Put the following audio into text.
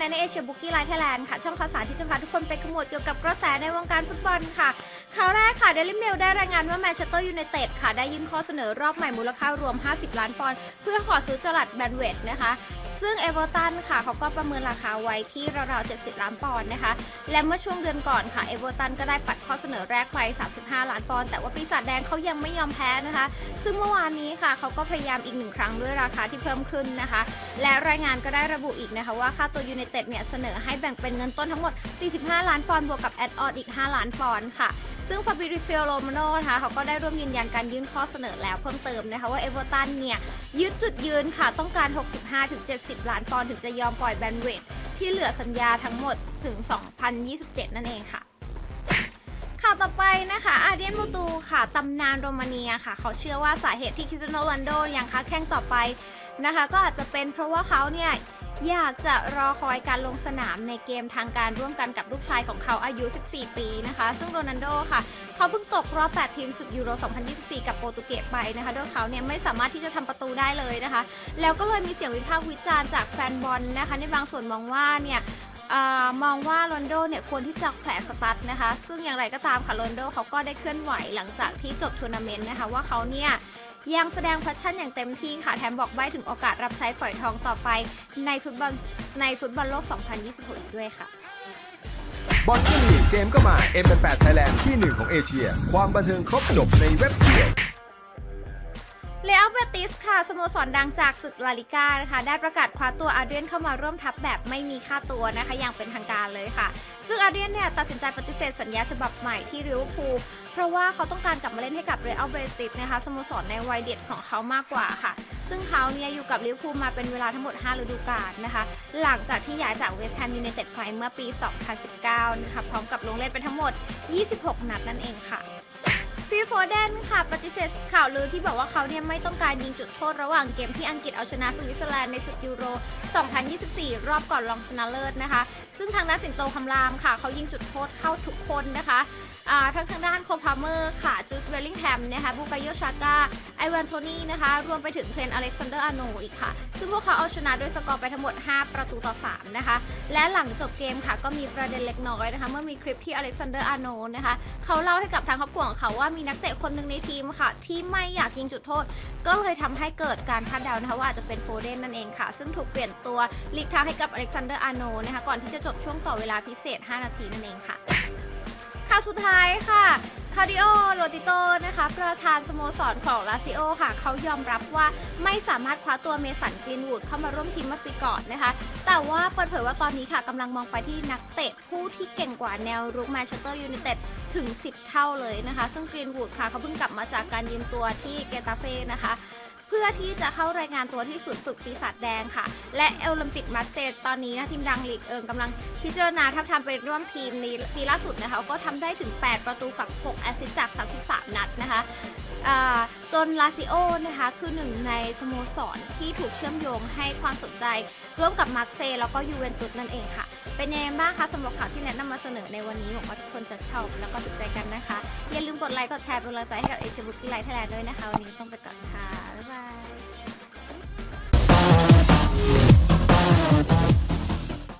ในเอเชียบุกี้ไลท์ไทยแลนด์ค่ะ ช่องข่าวสารที่จะพาทุกคนไปขมวดเกี่ยวกับกระแสในวงการฟุตบอลค่ะข่าวแรกค่ะเดลิเมลได้รายงานว่าแมนเชสเตอร์ยูไนเต็ดค่ะ ได้ยื่นข้อเสนอรอบใหม่มูลค่ารวม 50 ล้านปอนด์เพื่อขอซื้อจลัดแบนเวดนะคะ ซึ่งเอเวอร์ตันค่ะเขาก็ประเมินราคาไว้ที่ราวๆ 70 ล้านปอนด์นะคะ และเมื่อช่วงเดือนก่อนค่ะเอเวอร์ตันก็ได้ปัดข้อเสนอแรกไป 35 ล้านปอนด์แต่ว่าปีศาจแดงเขายังไม่ยอมแพ้นะคะ ซึ่งเมื่อวานนี้ค่ะเขาก็พยายามอีกหนึ่งครั้งด้วยราคาที่เพิ่มขึ้นนะคะ และรายงานก็ได้ระบุอีกนะคะว่าค่าตัวยูไนเต็ดเนี่ยเสนอให้แบ่งเป็นเงินต้นทั้งหมด 45 ล้านปอนด์บวกกับแอดออนอีก 5 ล้านปอนด์ค่ะซึ่งฟาบิริเซียโรมาโนนะคะเขาก็ได้ร่วมยืนยันการยื่นข้อเสนอแล้วเพิ่มเติมนะคะว่าเอเวอร์ตันเนี่ยยึดจุดยืนค่ะต้องการ 65-70ล้านปอนด์ถึงจะยอมปล่อยแบนเวทที่เหลือสัญญาทั้งหมดถึง 2027 นั่นเองค่ะข่าวต่อไปนะคะอาเดียนมูตูค่ะตำนานโรมาเนียค่ะ เขาเชื่อว่าสาเหตุที่คริสเตียโนโรนัลโดยังค้าแข้งต่อไปนะคะ ก็อาจจะเป็นเพราะว่าเขาเนี่ย อยากจะรอคอยการลงสนามในเกมทางการร่วมกันกับลูกชายของเขาอายุ 14 ปีนะคะ ซึ่งโรนัลโดค่ะเขาเพิ่งตกรอบ 8 ทีมศึกยูโร 2024 กับโปรตุเกสไปนะคะโดยเขาเนี่ยไม่สามารถที่จะทำประตูได้เลยนะคะ แล้วก็เลยมีเสียงวิพากษ์วิจารณ์จากแฟนบอลนะคะ ในบางส่วนมองว่าเนี่ยอมองว่าโรนโดเนี่ยควรที่จะแขวนสตั๊ดนะคะ ซึ่งอย่างไรก็ตามค่ะโรนโดเขาก็ได้เคลื่อนไหวหลังจากที่จบทัวร์นาเมนต์นะคะว่าเขาเนี่ย ยังแสดงแพชชั่นอย่างเต็มที่ค่ะ แถมบอกใบ้ถึงโอกาสรับใช้ฝอยทองต่อไปในฟุตบอลในฟุตบอลโลก 2026 อีกด้วยค่ะ บอลก็มีเกมก็มา M88 Thailand ที่หนึ่งของเอเชีย ความบันเทิงครบจบในเว็บเดียว เบติสค่ะสโมสรดังจากศึกลาลิก้านะคะ ได้ประกาศคว้าตัวอาเดรียนเข้ามาร่วมทัพแบบไม่มีค่าตัวนะคะอย่างเป็นทางการเลยค่ะ ซึ่งอาเดรียนเนี่ยตัดสินใจปฏิเสธสัญญาฉบับใหม่ที่ริเวอร์พูลเพราะว่าเขาต้องการกลับมาเล่นให้กับเรอัลเบติสนะคะสโมสรในวัยเด็กของเขามากกว่าค่ะ ซึ่งเขาเนี่ยอยู่กับลิเวอร์พูลมาเป็นเวลาทั้งหมด 5 ฤดูกาลนะคะ หลังจากที่ย้ายจากเวสต์แฮมยูไนเต็ดไปเมื่อปี 2019 นะคะพร้อมกับลงเล่นไปทั้งหมด 26 นัดนั่นเองค่ะ ฟีโฟเดนค่ะปฏิเสธข่าวลือที่บอกว่าเขาเนี่ยไม่ต้องการยิงจุดโทษระหว่างเกมที่อังกฤษเอาชนะสวิตเซอร์แลนด์ในศึกยูโร 2024 รอบก่อนรองชนะเลิศนะคะ ซึ่งทางด้านสิงโตคำรามค่ะ เขายิงจุดโทษเข้าทุกคนนะคะทั้งทางด้านโคพาเมอร์ค่ะจูดเวลลิงแฮมนะคะบูกายโยชาก้าไอวานโทนี่นะคะรวมไปถึงเทรนอเล็กซานเดอร์อาโนอีกค่ะ ซึ่งพวกเขาเอาชนะด้วยสกอร์ไปทั้งหมด 5 ประตูต่อ 3 นะคะ และหลังจบเกมค่ะก็มีประเด็นเล็กน้อยนะคะ เมื่อมีคลิปที่อเล็กซานเดอร์อาโนนะคะเขาเล่าให้กับทางครอบครัวของเขาว่ามีนักเตะคนหนึ่งในทีมค่ะ ที่ไม่อยากยิงจุดโทษ ก็เลยทำให้เกิดการคาดเดานะคะว่าอาจจะเป็นโฟเดนนั่นเองค่ะ ซึ่งถูกเปลี่ยนตัวลีกทางให้กับอเล็กซานเดอร์อาโนนะคะก่อนที่จะจบช่วงต่อเวลาพิเศษ 5 นาทีนั่นเองค่ะ ข่าวสุดท้ายค่ะคาร์ดิโอโรติโตนะคะประธานสโมสรของลาซิโอค่ะเขายอมรับว่าไม่สามารถคว้าตัวเมสันกรีนวูดเข้ามาร่วมทีมเมื่อปีก่อนนะคะ แต่ว่าเปิดเผยว่าตอนนี้ค่ะกำลังมองไปที่นักเตะผู้ที่เก่งกว่าแนวรุกแมนเชสเตอร์ยูไนเต็ดถึง 10 เท่าเลยนะคะ ซึ่งกรีนวูดค่ะเขาเพิ่งกลับมาจากการยืมตัวที่เกตาเฟ่นะคะ เพื่อที่จะเข้ารายงานตัวที่ศูนย์ฝึกปีศาจแดงค่ะ และโอลิมปิกมาสเตอร์ตอนนี้นะทีมดังลีกเอิงกำลังพิจารณาทับทามไปร่วมทีมในปีล่าสุดนะคะก็ทำได้ถึง 8 ประตูกับ 6 แอสซิสต์จาก 33 นัดนะคะจนลาซิโอนะคะคือหนึ่งในสโมสรที่ถูกเชื่อมโยงให้ความสนใจ ร่วมกับมาร์เซแล้วก็ยูเวนตุสนั่นเองค่ะ เป็นยังไงบ้างคะสำหรับข่าวที่แนะนำมาเสนอในวันนี้หวังว่าทุกคนจะชอบแล้วก็ถูกใจกันนะคะ อย่าลืมกดไลค์กดแชร์เป็นกำลังใจให้กับเอชบุกที่ไลท์ไทยแลนด์ด้วยนะคะ วันนี้ต้องไปก่อนค่ะ